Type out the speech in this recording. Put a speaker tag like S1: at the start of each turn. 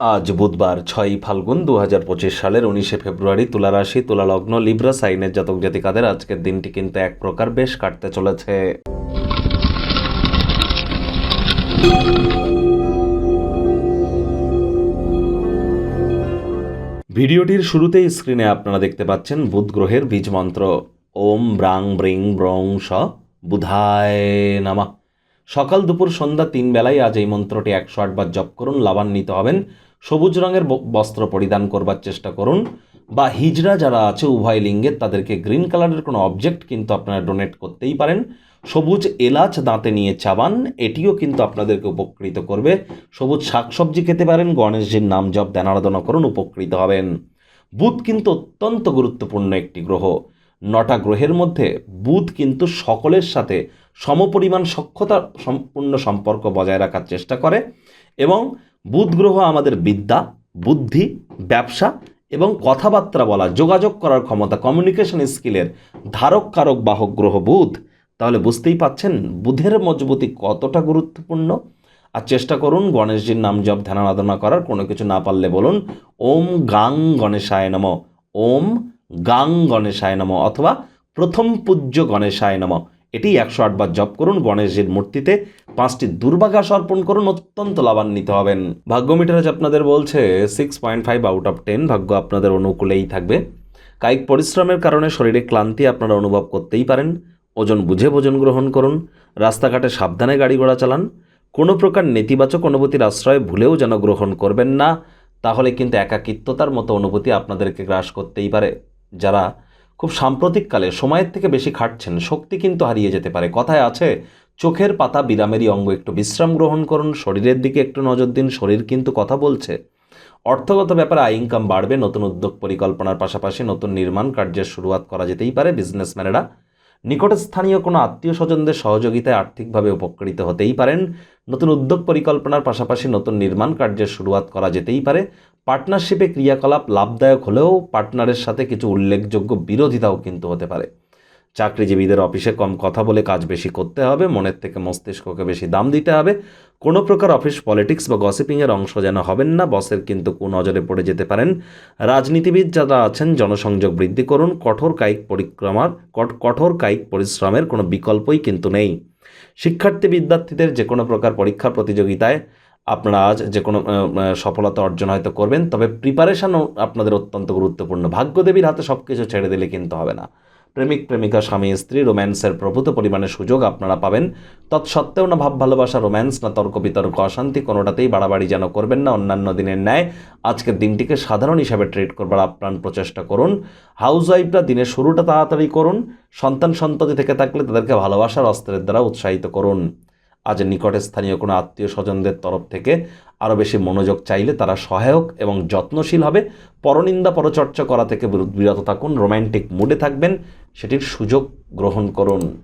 S1: আজ বুধবার ছয়ই ফাল্গুন দু হাজার পঁচিশ সালের উনিশে ফেব্রুয়ারি তুলা রাশি তুলা লগ্ন লিব্রা সাইনের জাতক জাতিকাদের আজকের দিনটি কিন্তু এক প্রকার বেশ কাটতে চলেছে। ভিডিওটির শুরুতেই স্ক্রিনে আপনারা দেখতে পাচ্ছেন বুধ গ্রহের বীজ মন্ত্র। ওম ব্রাং ব্রিং ব্রং স বুধায় নামা। সকাল দুপুর সন্ধ্যা তিন বেলায় আজ এই মন্ত্রটি একশো আটবার জপ করুন, লাভান্বিত হবেন। সবুজ রঙের বস্ত্র পরিধান করবার চেষ্টা করুন। বা হিজড়া যারা আছে উভয় লিঙ্গের তাদেরকে গ্রিন কালারের কোনো অবজেক্ট কিন্তু আপনারা ডোনেট করতেই পারেন। সবুজ এলাচ দাঁতে নিয়ে চাবান, এটিও কিন্তু আপনাদেরকে উপকৃত করবে। সবুজ শাকসবজি খেতে পারেন, গণেশজির নাম জপ ধ্যান করুন, উপকৃত হবেন। বুধ কিন্তু অত্যন্ত গুরুত্বপূর্ণ একটি গ্রহ। নটা গ্রহের মধ্যে বুধ কিন্তু সকলের সাথে সমপরিমাণ সক্ষতা সম্পূর্ণ সম্পর্ক বজায় রাখার চেষ্টা করে এবং বুধ গ্রহ আমাদের বিদ্যা, বুদ্ধি, ব্যবসা এবং কথাবার্তা বলা, যোগাযোগ করার ক্ষমতা কমিউনিকেশন স্কিলের ধারক কারক বাহক গ্রহ বুধ। তাহলে বুঝতেই পাচ্ছেন, বুধের মজবুতি কতটা গুরুত্বপূর্ণ। আর চেষ্টা করুন গণেশজির নাম জপ ধ্যান আরাধনা করার, কোনো কিছু না পারলে বলুন, ওম গাং গণেশায় নম, ওম গাং গণেশায় নম অথবা প্রথম পূজ্য গণেশায় নম। এটি একশো আটবার জপ করুন গণেশজির মূর্তিতে। পাঁচটি দুর্বাঘাস অর্পণ করুন, অত্যন্ত লাভান্বিত হবেন। ভাগ্য মিটার আজ আপনাদের বলছে six point five out of ten ভাগ্য আপনাদের অনুকূলেই থাকবে। কায়িক পরিশ্রমের কারণে শরীরে ক্লান্তি আপনারা অনুভব করতেই পারেন। ওজন বুঝে ভোজন গ্রহণ করুন। রাস্তাঘাটে সাবধানে গাড়ি ঘোড়া চালান। কোনো প্রকার নেতিবাচক অনুভূতির আশ্রয় ভুলেও যেন গ্রহণ করবেন না, তাহলে কিন্তু একাকিত্বতার মতো অনুভূতি আপনাদেরকে গ্রাস করতেই পারে। যারা খুব সাম্প্রতিককালে সময়ের থেকে বেশি খাটছেন, শক্তি কিন্তু হারিয়ে যেতে পারে। কথায় আছে, চোখের পাতা বিরামেরই অঙ্গ। একটু বিশ্রাম গ্রহণ করুন, শরীরের দিকে একটু নজর দিন, শরীর কিন্তু কথা বলছে। অর্থগত ব্যাপারে আয় ইনকাম বাড়বে, নতুন উদ্যোগ পরিকল্পনার পাশাপাশি নতুন নির্মাণ কার্যের শুরুয়াত করা যেতেই পারে। বিজনেসম্যানেরা নিকট স্থানীয় কোনো আত্মীয় স্বজনদের সহযোগিতায় আর্থিকভাবে উপকৃত হতেই পারেন। নতুন উদ্যোগ পরিকল্পনার পাশাপাশি নতুন নির্মাণ কার্যের শুরুয়াত করা যেতেই পারে। পার্টনারশিপে ক্রিয়াকলাপ লাভদায়ক হলেও পার্টনারের সাথে কিছু উল্লেখযোগ্য বিরোধিতাও কিন্তু হতে পারে। চাকরিজীবীদের অফিসে কম কথা বলে কাজ বেশি করতে হবে, মনের থেকে মস্তিষ্ককে বেশি দাম দিতে হবে। কোনো প্রকার অফিস পলিটিক্স বা গসিপিংয়ের অংশ যেন হবেন না, বসের কিন্তু কুনজরে পড়ে যেতে পারেন। রাজনীতিবিদ যারা আছেন, জনসংযোগ বৃদ্ধি করুন, কঠোর কায়িক পরিক্রমার কঠোর কায়িক পরিশ্রমের কোনো বিকল্পই কিন্তু নেই। শিক্ষার্থী বিদ্যার্থীদের যে কোনো প্রকার পরীক্ষা প্রতিযোগিতায় আপনারা আজ যে কোনো সফলতা অর্জন হয়তো করবেন, তবে প্রিপারেশনও আপনাদের অত্যন্ত গুরুত্বপূর্ণ। ভাগ্যদেবীর হাতে সব কিছু ছেড়ে দিলে কিন্তু হবে না। প্রেমিক, প্রেমিকা, স্বামী, স্ত্রী, রোম্যান্সের প্রভূত পরিমাণে সুযোগ আপনারা পাবেন। তৎসত্ত্বেও না ভাব ভালোবাসা, রোম্যান্স, না তর্ক, বিতর্ক, অশান্তি কোনোটাতেই বাড়াবাড়ি যেন করবেন না অন্যান্য দিনের ন্যায়। আজকের দিনটিকে সাধারণ হিসাবে ট্রিট করবার আপ্রাণ প্রচেষ্টা করুন। হাউস ওয়াইফরা দিনের শুরুটা তাড়াতাড়ি করুন। সন্তান সন্ততি থেকে থাকলে তাদেরকে ভালোবাসার অস্ত্রের দ্বারা উৎসাহিত করুন। আজ নিকটে স্থানীয় কোনো আত্মীয় স্বজনদের তরফ থেকে আরও বেশি মনোযোগ চাইলে তারা সহায়ক এবং যত্নশীল হবে। পরনিন্দা পরচর্চা করা থেকে বিরত থাকুন। রোম্যান্টিক মুডে থাকবেন। সেটির সুযোগ গ্রহণ করুন।